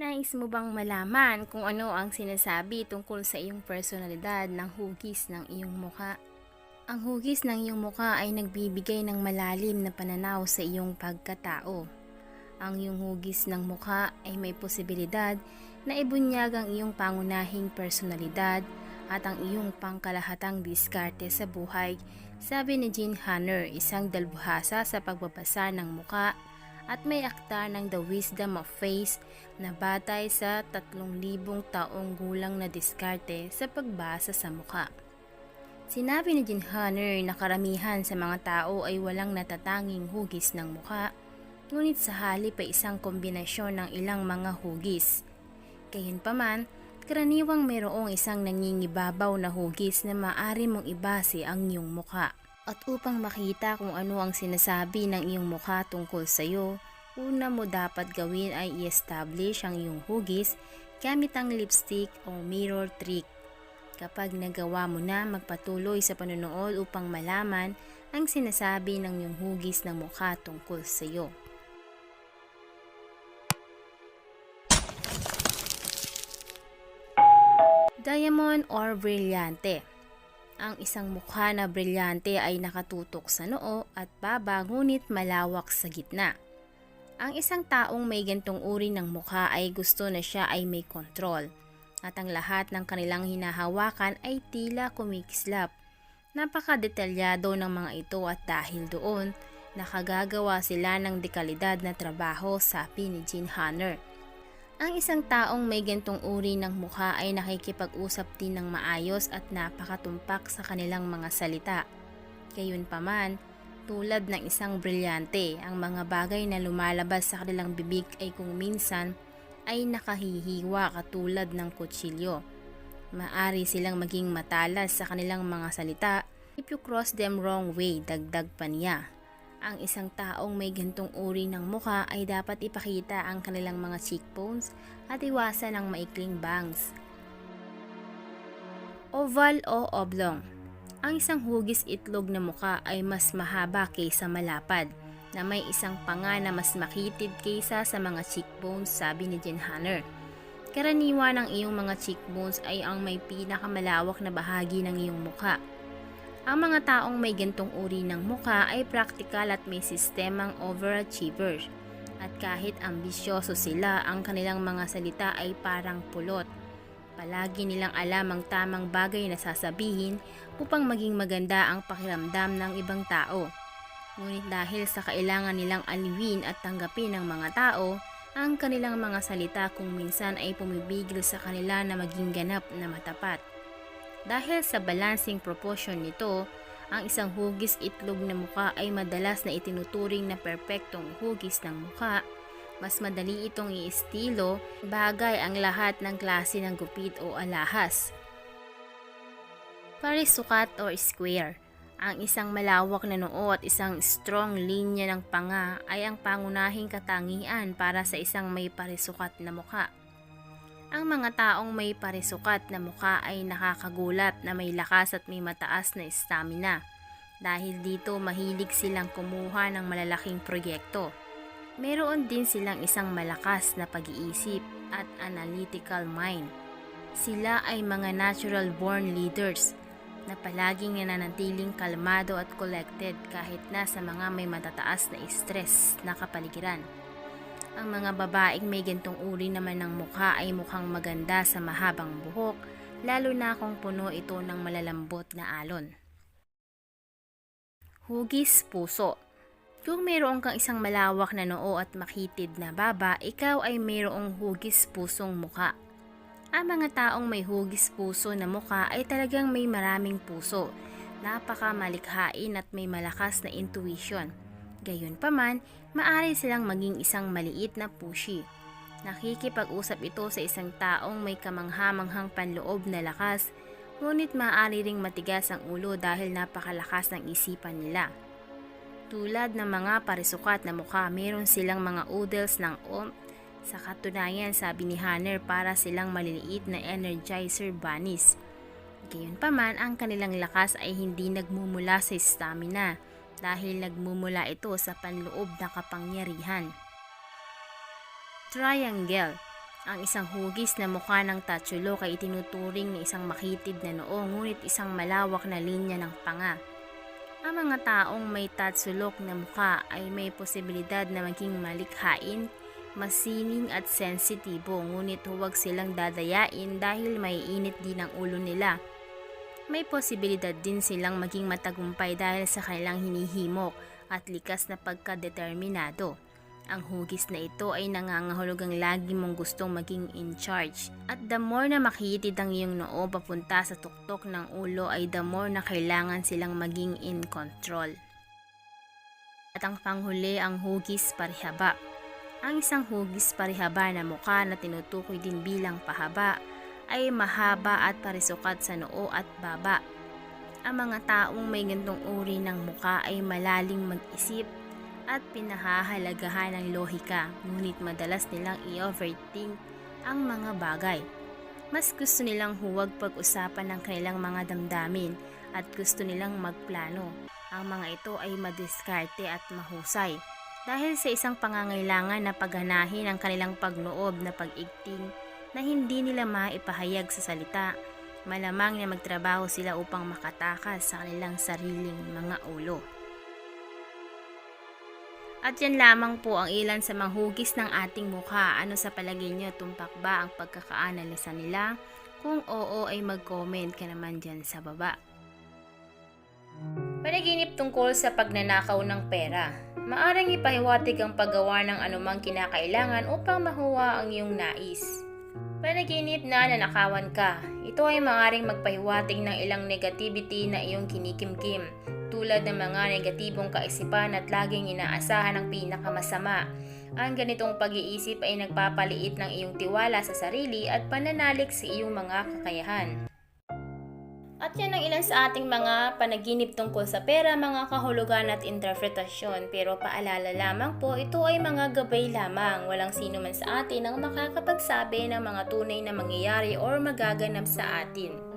Nais mo bang malaman kung ano ang sinasabi tungkol sa iyong personalidad ng hugis ng iyong muka? Ang hugis ng iyong muka ay nagbibigay ng malalim na pananaw sa iyong pagkatao. Ang iyong hugis ng muka ay may posibilidad na ibunyag ang iyong pangunahing personalidad at ang iyong pangkalahatang diskarte sa buhay, sabi ni Jean Hanner, isang dalbuhasa sa pagbabasa ng muka at may akta ng The Wisdom of Face na batay sa 3,000 taong gulang na diskarte sa pagbasa sa muka. Sinabi ni Jean Hanner na karamihan sa mga tao ay walang natatanging hugis ng muka, ngunit sa halip ay isang kombinasyon ng ilang mga hugis. Gayunpaman, karaniwang mayroong isang nangingibabaw na hugis na maaari mong ibase ang iyong muka. At upang makita kung ano ang sinasabi ng iyong mukha tungkol sa iyo, una mo dapat gawin ay i-establish ang iyong hugis gamit ang lipstick o mirror trick. Kapag nagawa mo na, magpatuloy sa panonood upang malaman ang sinasabi ng iyong hugis ng mukha tungkol sa iyo. Diamond or brilyante. Ang isang mukha na brilyante ay nakatutok sa noo at baba ngunit malawak sa gitna. Ang isang taong may gantong uri ng mukha ay gusto na siya ay may kontrol at ang lahat ng kanilang hinahawakan ay tila kumikislap. Napakadetalyado ng mga ito at dahil doon, nakagagawa sila ng dekalidad na trabaho sabi ni Jean Hanner. Ang isang taong may gantong uri ng mukha ay nakikipag-usap din ng maayos at napakatumpak sa kanilang mga salita. Gayunpaman, tulad ng isang brilyante, ang mga bagay na lumalabas sa kanilang bibig ay kung minsan ay nakahihiwa katulad ng kutsilyo. Maari silang maging matalas sa kanilang mga salita if you cross them wrong way, dagdag pa niya. Ang isang taong may gantong uri ng muka ay dapat ipakita ang kanilang mga cheekbones at iwasan ang maikling bangs. Oval o oblong Ang isang hugis itlog na muka ay mas mahaba kaysa malapad na may isang panga na mas makitid kaysa sa mga cheekbones sabi ni Jen Hanner. Karaniwan ng iyong mga cheekbones ay ang may pinakamalawak na bahagi ng iyong mukha ang mga taong may gantong uri ng muka ay praktikal at may sistemang overachievers. At kahit ambisyoso sila, ang kanilang mga salita ay parang pulot. Palagi nilang alam ang tamang bagay na sasabihin upang maging maganda ang pakiramdam ng ibang tao. Ngunit dahil sa kailangan nilang aliwin at tanggapin ng mga tao, ang kanilang mga salita kung minsan ay pumibigil sa kanila na maging ganap na matapat. Dahil sa balancing proportion nito, ang isang hugis itlog na muka ay madalas na itinuturing na perpektong hugis ng muka. Mas madali itong iestilo, bagay ang lahat ng klase ng gupit o alahas. Parisukat or square ang isang malawak na noo at isang strong linya ng panga ay ang pangunahing katangian para sa isang may parisukat na mukha. Ang mga taong may parisukat na mukha ay nakakagulat na may lakas at may mataas na stamina. Dahil dito mahilig silang kumuha ng malalaking proyekto. Meron din silang isang malakas na pag-iisip at analytical mind. Sila ay mga natural born leaders na palaging nananatiling kalmado at collected kahit na sa mga may matataas na stress na kapaligiran. Ang mga babaeng may gantong uri naman ng mukha ay mukhang maganda sa mahabang buhok, lalo na kung puno ito ng malalambot na alon. Hugis puso Kung mayroon kang isang malawak na noo at makitid na baba, ikaw ay mayroong hugis pusong mukha. Ang mga taong may hugis puso na mukha ay talagang may maraming puso, napaka malikhain at may malakas na intuition. Gayunpaman, maari silang maging isang maliit na pushy. Nakikipag-usap ito sa isang taong may kamanghamanghang panloob na lakas, ngunit maaari ring matigas ang ulo dahil napakalakas ng isipan nila. Tulad ng mga parisukat na mukha, meron silang mga oodles ng oomph sa katunayan, sabi ni Hanner, para silang maliliit na energizer bunnies. Gayunpaman, ang kanilang lakas ay hindi nagmumula sa stamina, dahil nagmumula ito sa panloob na kapangyarihan. Triangle Ang isang hugis na mukha ng tatsulok ay itinuturing na isang makitid na noo ngunit isang malawak na linya ng panga. Ang mga taong may tatsulok na mukha ay may posibilidad na maging malikhain, masining at sensitibo ngunit huwag silang dadayain dahil may init din ang ulo nila. May posibilidad din silang maging matagumpay dahil sa kanilang hinihimok at likas na pagkadeterminado. Ang hugis na ito ay nangangahulugang lagi mong gustong maging in charge. At the more na makitid ang iyong noo papunta sa tuktok ng ulo ay the more na kailangan silang maging in control. At ang panghuli ang hugis parihaba. Ang isang hugis parihaba na mukha na tinutukoy din bilang pahaba ay mahaba at parisukat sa noo at baba. Ang mga taong may gantong uri ng muka ay malaling mag-isip at pinahahalagahan ng lohika, ngunit madalas nilang i-overthink ang mga bagay. Mas gusto nilang huwag pag-usapan ng kanilang mga damdamin at gusto nilang magplano. Ang mga ito ay madiskarte at mahusay dahil sa isang pangangailangan na pagganahin ang kanilang pagnoob na pag-igting na hindi nila maipahayag sa salita. Malamang na magtrabaho sila upang makatakas sa kanilang sariling mga ulo. At yan lamang po ang ilan sa mga hugis ng ating mukha. Ano sa palagay nyo, tumpak ba ang pagkakaanalisa nila? Kung oo ay mag-comment ka naman dyan sa baba. Panaginip tungkol sa pagnanakaw ng pera. Maaring ipahiwatig ang paggawa ng anumang kinakailangan upang mahuwa ang iyong nais. Panaginip na nanakawan ka. Ito ay maaring magpahiwatig ng ilang negativity na iyong kinikimkim tulad ng mga negatibong kaisipan at laging inaasahan ng pinakamasama. Ang ganitong pag-iisip ay nagpapaliit ng iyong tiwala sa sarili at pananalik sa iyong mga kakayahan. At yan ang ilan sa ating mga panaginip tungkol sa pera, mga kahulugan at interpretasyon. Pero paalala lamang po, ito ay mga gabay lamang. Walang sino man sa atin ang makakapagsabi ng mga tunay na mangyayari or magaganap sa atin.